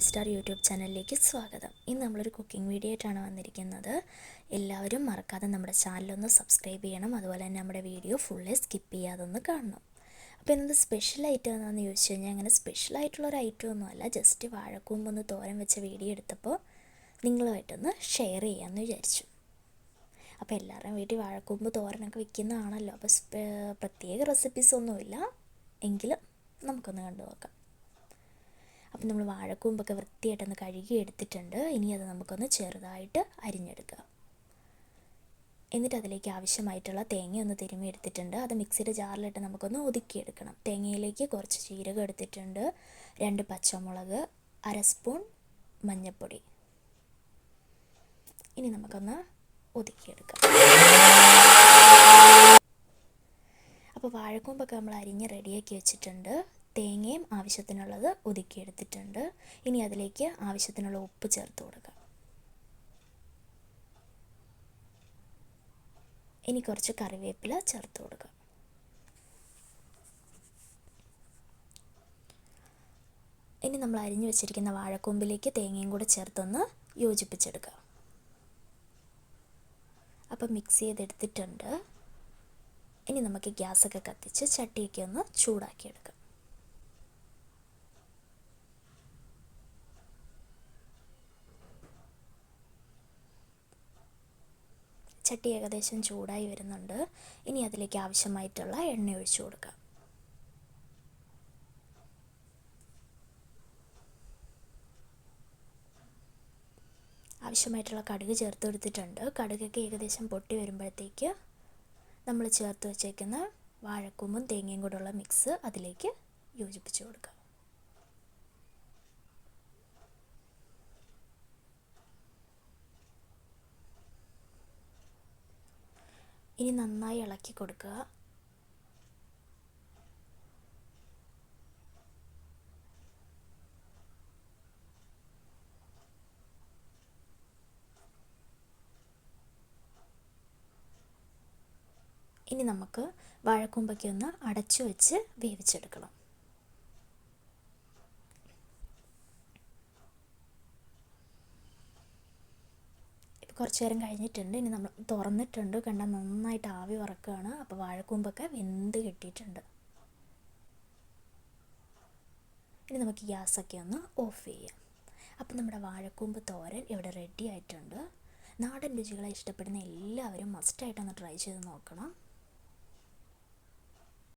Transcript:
Family star YouTube ചാനലിലേക്ക് സ്വാഗതം. ഇന്ന് നമ്മളൊരു കുക്കിംഗ് വീഡിയോ ആയിട്ടാണ് വന്നിരിക്കുന്നത്. എല്ലാവരും മറക്കാതെ നമ്മുടെ ചാനലൊന്ന് സബ്സ്ക്രൈബ് ചെയ്യണം. അതുപോലെ തന്നെ നമ്മുടെ വീഡിയോ ഫുള്ളി സ്കിപ്പ് ചെയ്യാതെ ഒന്ന് കാണണം. അപ്പോൾ ഇന്നത് സ്പെഷ്യൽ ഐറ്റം എന്താണെന്ന് ചോദിച്ചു കഴിഞ്ഞാൽ അങ്ങനെ സ്പെഷ്യൽ ആയിട്ടുള്ള ഒരു ഐറ്റം ഒന്നുമല്ല ജസ്റ്റ് വാഴക്കൂമ്പൊന്ന് തോരൻ വെച്ച വീഡിയോ എടുത്തപ്പോൾ നിങ്ങളുമായിട്ടൊന്ന് ഷെയർ ചെയ്യാമെന്ന് വിചാരിച്ചു. അപ്പോൾ എല്ലാവരുടെയും വീട്ടിൽ വാഴക്കൂമ്പ് തോരനൊക്കെ വെക്കുന്നതാണല്ലോ അപ്പോൾ പ്രത്യേക റെസിപ്പീസ് ഒന്നുമില്ല. എങ്കിലും നമുക്കൊന്ന് കണ്ടു നോക്കാം അപ്പം നമ്മൾ വാഴക്കൂമ്പൊക്കെ വൃത്തിയായിട്ടൊന്ന് കഴുകി എടുത്തിട്ടുണ്ട്. ഇനി അത് നമുക്കൊന്ന് ചെറുതായിട്ട് അരിഞ്ഞെടുക്കുക. എന്നിട്ട് അതിലേക്ക് ആവശ്യമായിട്ടുള്ള തേങ്ങ ഒന്ന് തിരുമ്മി എടുത്തിട്ടുണ്ട്. അത് മിക്സിയുടെ ജാറിലിട്ട് നമുക്കൊന്ന് ഒതുക്കിയെടുക്കണം. തേങ്ങയിലേക്ക് കുറച്ച് ജീരകം എടുത്തിട്ടുണ്ട്. രണ്ട് പച്ചമുളക് അര സ്പൂൺ മഞ്ഞൾപ്പൊടി. ഇനി നമുക്കൊന്ന് ഒതുക്കിയെടുക്കാം. അപ്പോൾ വാഴക്കൂമ്പൊക്കെ നമ്മൾ അരിഞ്ഞ് റെഡിയാക്കി വെച്ചിട്ടുണ്ട്. തേങ്ങയും ആവശ്യത്തിനുള്ളത് ഒതുക്കിയെടുത്തിട്ടുണ്ട്. ഇനി അതിലേക്ക് ആവശ്യത്തിനുള്ള ഉപ്പ് ചേർത്ത് കൊടുക്കുക ഇനി കുറച്ച് കറിവേപ്പില ചേർത്ത് കൊടുക്കുക ഇനി നമ്മൾ അരിഞ്ഞു വെച്ചിരിക്കുന്ന വാഴക്കൊമ്പിലേക്ക് തേങ്ങയും കൂടെ ചേർത്തൊന്ന് യോജിപ്പിച്ചെടുക്കുക അപ്പം മിക്സ് ചെയ്തെടുത്തിട്ടുണ്ട്. ഇനി നമുക്ക് ഗ്യാസൊക്കെ കത്തിച്ച് ചട്ടിയൊക്കെ ഒന്ന് ചൂടാക്കിയെടുക്കാം. ചട്ടി ഏകദേശം ചൂടായി വരുന്നുണ്ട്. ഇനി അതിലേക്ക് ആവശ്യമായിട്ടുള്ള എണ്ണ ഒഴിച്ചു കൊടുക്കുക ആവശ്യമായിട്ടുള്ള കടുക് ചേർത്ത് കൊടുത്തിട്ടുണ്ട്. കടുകൊക്കെ ഏകദേശം പൊട്ടി വരുമ്പോഴത്തേക്ക് നമ്മൾ ചേർത്ത് വെച്ചേക്കുന്ന വാഴക്കൂമ്പും തേങ്ങയും കൂടെയുള്ള മിക്സ് അതിലേക്ക് യോജിപ്പിച്ച് കൊടുക്കുക ഇനി നന്നായി ഇളക്കി കൊടുക്കുക. ഇനി നമുക്ക് വാഴക്കൂമ്പയ്ക്കൊന്ന് അടച്ചു വെച്ച് വേവിച്ചെടുക്കണം. കുറച്ച് നേരം കഴിഞ്ഞിട്ടുണ്ട്. ഇനി നമ്മൾ തുറന്നിട്ടുണ്ട്. കണ്ട? നന്നായിട്ട് ആവി വറക്കുകയാണ് അപ്പോൾ വാഴക്കൂമ്പൊക്കെ വെന്ത് കിട്ടിയിട്ടുണ്ട്. ഇനി നമുക്ക് ഗ്യാസൊക്കെ ഒന്ന് ഓഫ് ചെയ്യാം. അപ്പം നമ്മുടെ വാഴക്കൂമ്പ് തോരൻ ഇവിടെ റെഡി ആയിട്ടുണ്ട്. നാടൻ രുചികളെ ഇഷ്ടപ്പെടുന്ന എല്ലാവരും മസ്റ്റായിട്ടൊന്ന് ട്രൈ ചെയ്ത് നോക്കണം.